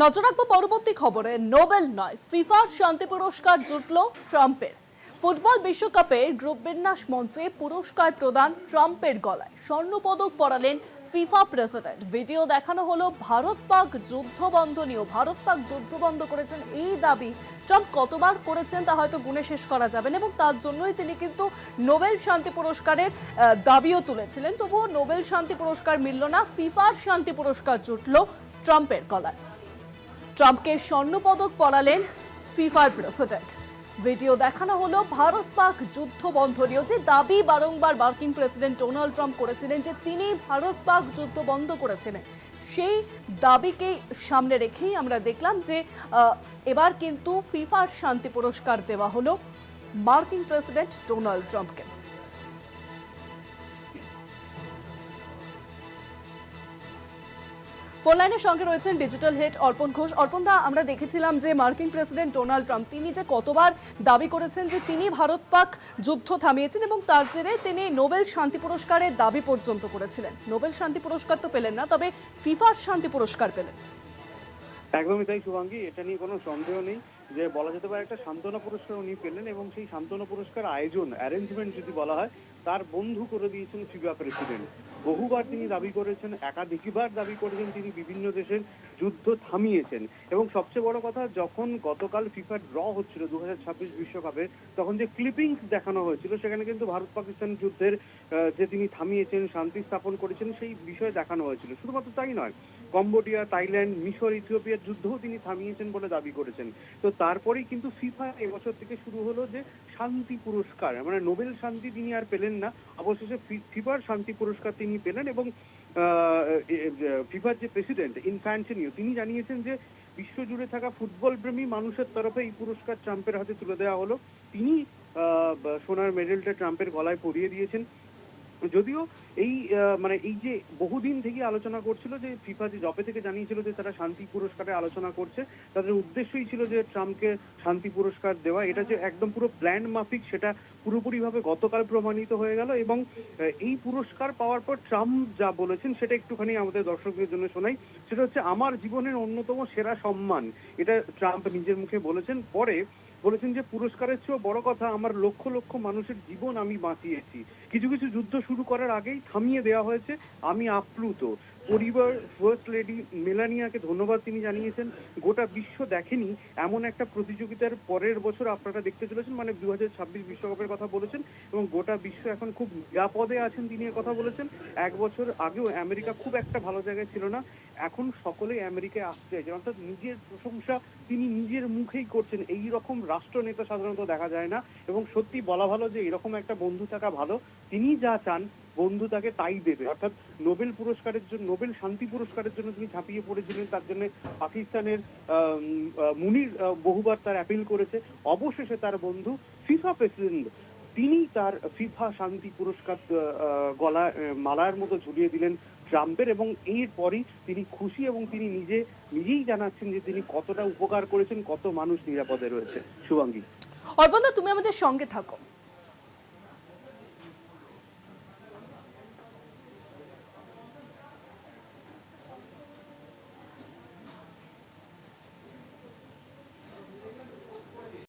নজর রাখব পরবর্তী খবরে। নোবেল নয় ফিফার শান্তি পুরস্কার জুটল ট্রাম্পের। ফুটবল বিশ্বকাপে গ্রুপ বিন্যাস মঞ্চে পুরস্কার প্রদান ট্রাম্পের গলায়। স্বর্ণপদক পড়ালেন ফিফা প্রেসিডেন্ট। ভিডিও দেখানো হলো ভারত পাক যুদ্ধ বন্ধ নিয়েও ভারত পাক যুদ্ধ বন্ধ করেছেন এই দাবি। ট্রাম্প কতবার করেছেন তা হয়তো গুণে শেষ করা যাবে না এবং তার জন্যই তিনি কিন্তু নোবেল শান্তি পুরস্কারের দাবিও তুলেছিলেন। তবুও নোবেল শান্তি পুরস্কার মিলল না, ফিফার শান্তি পুরস্কার জুটল ট্রাম্পের গলায়। ট্রাম্পকে স্বর্ণপদক পড়ালেন ফিফার প্রেসিডেন্ট। ভিডিও দেখানো হলো ভারত পাক যুদ্ধ বন্ধ নিয়েও যে দাবি বারংবার মার্কিন প্রেসিডেন্ট ডোনাল্ড ট্রাম্প করেছিলেন যে তিনি ভারত পাক যুদ্ধ বন্ধ করেছিলেন। সেই দাবিকে সামনে রেখেই আমরা দেখলাম যে এবার কিন্তু ফিফার শান্তি পুরস্কার দেওয়া হলো মার্কিন প্রেসিডেন্ট ডোনাল্ড ট্রাম্পকে। ফোন লাইনের সঙ্গে রয়েছেন ডিজিটাল হেড অর্পণ ঘোষ। অর্পণ দা, আমরা দেখেছিলাম যে মার্কিন প্রেসিডেন্ট ডোনাল্ড ট্রাম্প, তিনি যে কতবার দাবি করেছেন যে তিনি ভারত পাক যুদ্ধ থামিয়েছেন এবং তার জেরে তিনি নোবেল শান্তি পুরস্কারের দাবি পর্যন্ত করেছিলেন। নোবেল শান্তি পুরস্কার তো পেলেন না, তবে ফিফার শান্তি পুরস্কার পেলেন। একদমই তাই শুভাঙ্গী, এটা নিয়ে কোনো সন্দেহ নেই যে বলা যেতে পারে একটা সান্ত্বনা পুরস্কার উনি পেলেন এবং সেই সান্ত্বনা পুরস্কার আয়োজন অ্যারেঞ্জমেন্ট যদি বলা হয় তার বন্ধু করে দিয়েছেন ফিফা প্রেসিডেন্ট। বহুবার তিনি দাবি করেছেন, একাধিকবার দাবি করেছেন তিনি বিভিন্ন দেশের যুদ্ধ থামিয়েছেন। এবং সবচেয়ে বড় কথা, যখন গতকাল ফিফা ড্র হচ্ছিল দু বিশ্বকাপে, তখন যে ক্লিপিংস দেখানো হয়েছিল, সেখানে কিন্তু ভারত পাকিস্তান যুদ্ধের যে তিনি থামিয়েছেন, শান্তি স্থাপন করেছেন, সেই বিষয়ে দেখানো হয়েছিল। শুধুমাত্র তাই নয়, কম্বোডিয়া, থাইল্যান্ড, মিশর, ইথিওপিয়ার যুদ্ধও তিনি থামিয়েছেন বলে দাবি করেছেন। তো তারপরেই কিন্তু ফিফা এবছর থেকে শুরু হলো যে শান্তি পুরস্কার মানে নোবেল শান্তি তিনি আর পেলেন না। অবশেষে ফিফার শান্তি পুরস্কার তিনি পেলেন এবং ফিফার যে প্রেসিডেন্ট ইনফ্যান্সিনিও তিনি জানিয়েছেন যে বিশ্বজুড়ে থাকা ফুটবল প্রেমী মানুষের তরফে এই পুরস্কার ট্রাম্পের হাতে তুলে দেওয়া হলো। তিনি সোনার মেডেলটা ট্রাম্পের গলায় পরিয়ে দিয়েছেন। যদিও এই মানে এই যে বহুদিন থেকে আলোচনা করছিল যে ফিফা যে জবে থেকে জানিয়েছিল যে তারা শান্তি পুরস্কারে আলোচনা করছে, তাদের উদ্দেশ্যই ছিল যে ট্রাম্পকে শান্তি পুরস্কার দেওয়া। এটা যে একদম পুরো প্ল্যান মাফিক, সেটা পুরোপুরিভাবে গতকাল প্রমাণিত হয়ে গেল এবং এই পুরস্কার পাওয়ার পর ট্রাম্প যা বলেছেন সেটা একটুখানি আমাদের দর্শকদের জন্য শোনাই। সেটা হচ্ছে, আমার জীবনের অন্যতম সেরা সম্মান। এটা ট্রাম্প নিজের মুখে বলেছেন। পরে বলেছেন যে পুরস্কারের চেয়েও বড় কথা, আমার লক্ষ লক্ষ মানুষের জীবন আমি বাঁচিয়েছি। কিছু কিছু যুদ্ধ শুরু করার আগেই থামিয়ে দেওয়া হয়েছে, আমি আপ্লুত। পরিবার ফার্স্ট লেডি মেলানিয়াকে ধন্যবাদ তিনি জানিয়েছেন। গোটা বিশ্ব দেখেনি, এমন একটা প্রতিযোগিতার পরের বছর আপনারা দেখতে চলেছেন মানে দু বিশ্বকাপের কথা বলেছেন এবং গোটা বিশ্ব এখন খুব নিরাপদে আছেন তিনি কথা বলেছেন। এক বছর আগেও আমেরিকা খুব একটা ভালো জায়গায় ছিল না, এখন সকলেই আমেরিকায় আসতে চাইছেন অর্থাৎ নিজের প্রশংসা তিনি নিজের মুখেই করছেন। এই রকম রাষ্ট্রনেতা সাধারণত দেখা যায় না এবং সত্যি বলা ভালো যে এরকম একটা বন্ধু থাকা ভালো। তিনি যা চান বন্ধু তাকে তাই দেবে। অর্থাৎ নোবেল পুরস্কারের জন্য, নোবেল শান্তি পুরস্কারের জন্য তিনি ঝাঁপিয়ে পড়েছিলেন, তার জন্য পাকিস্তানের মুনির বহুবার তার অ্যাপিল করেছে। অবশেষে তার বন্ধু ফিফা প্রেসিডেন্ট তিনি তার ফিফা শান্তি পুরস্কার গলা মালার মতো ঝুলিয়ে দিলেন ট্রাম্পের এবং এরপরই তিনি খুশি এবং তিনি নিজে, নিজেই জানাচ্ছেন যে তিনি কতটা উপকার করেছেন, কত মানুষ নিরাপদে রয়েছে। শুভাঙ্গী। অর্পণ তুমি আমাদের সঙ্গে থাকো।